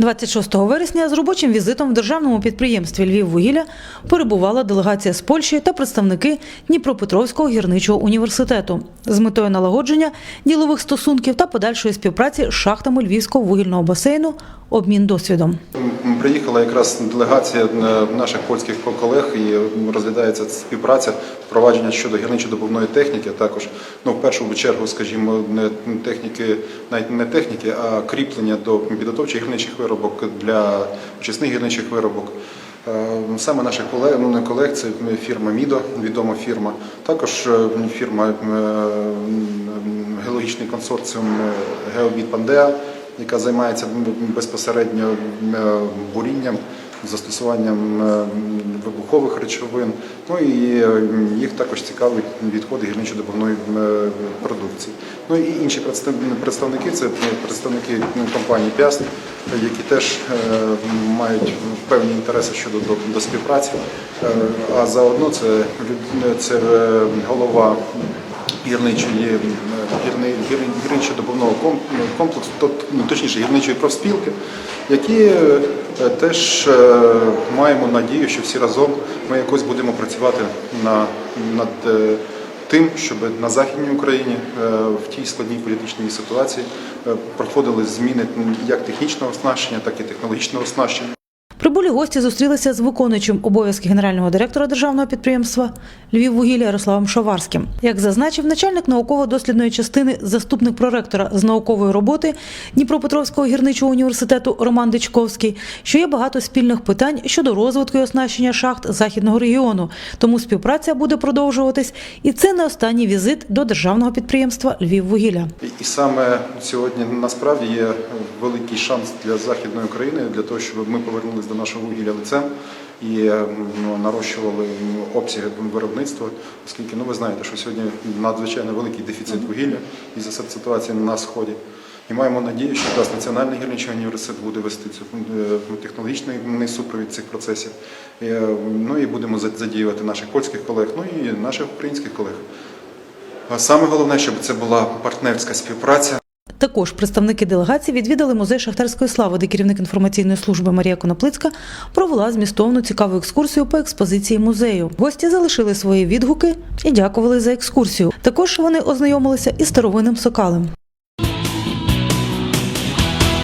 26 вересня з робочим візитом в державному підприємстві Львіввугілля перебувала делегація з Польщі та представники Дніпропетровського гірничого університету з метою налагодження ділових стосунків та подальшої співпраці з шахтами Львівського вугільного басейну, обмін досвідом. Приїхала якраз делегація е, наших польських колег і розглядається співпраця впровадження щодо гірничо-добувної техніки. Також ну в першу чергу, скажімо, не техніки, навіть не техніки, а кріплення до підготовчих гірничих виробок для очисних гірничих виробок. Е, Саме наших колег, ну не колег, це фірма Мідо, відома фірма. Також е, фірма е, геологічний консорціум е, Геобіт Пандеа яка займається безпосередньо е, бурінням, застосуванням е, вибухових речовин. Ну і е, їх також цікавить відходи гірничо-добувної продукції. Ну і інші представ- представники це представники ну, компанії Пяст, які теж мають певні інтереси щодо до, до співпраці. А заодно це це голова гірничої гірни- гір- гірничо-добувного комплексу, ну, точніше гірничої профспілки, які е, теж е, маємо надію, що всі разом ми якось будемо працювати над е, тим, щоб на Західній Україні в тій складній політичній ситуації проходили зміни як технічного оснащення, так і технологічного оснащення. Прибулі гості зустрілися з виконуючим обов'язки генерального директора державного підприємства Львіввугілля Ярославом Шаварським. Як зазначив начальник науково-дослідної частини, заступник проректора з наукової роботи Дніпропетровського гірничого університету Роман Дичковський, що є багато спільних питань щодо розвитку і оснащення шахт західного регіону. Тому співпраця буде продовжуватись, і це не останній візит до державного підприємства Львіввугілля. І- саме сьогодні насправді є великий шанс для Західної України для того, щоб ми повернулися до нашого вугілля лицем і е, ну, нарощували ну, обсяги виробництва, оскільки ну ви знаєте, що сьогодні надзвичайно великий дефіцит вугілля із за ситуації на сході. І маємо надію, що якраз Національний гірничий університет буде вести цю е, технологічний супровід цих процесів. Е, Ну і будемо задіювати наших польських колег, ну і наших українських колег. Саме головне, щоб це була партнерська співпраця. Також представники делегації відвідали музей шахтарської слави, де керівник інформаційної служби Марія Коноплицька провела змістовну цікаву екскурсію по експозиції музею. Гості залишили свої відгуки і дякували за екскурсію. Також вони ознайомилися із старовинним сокалем.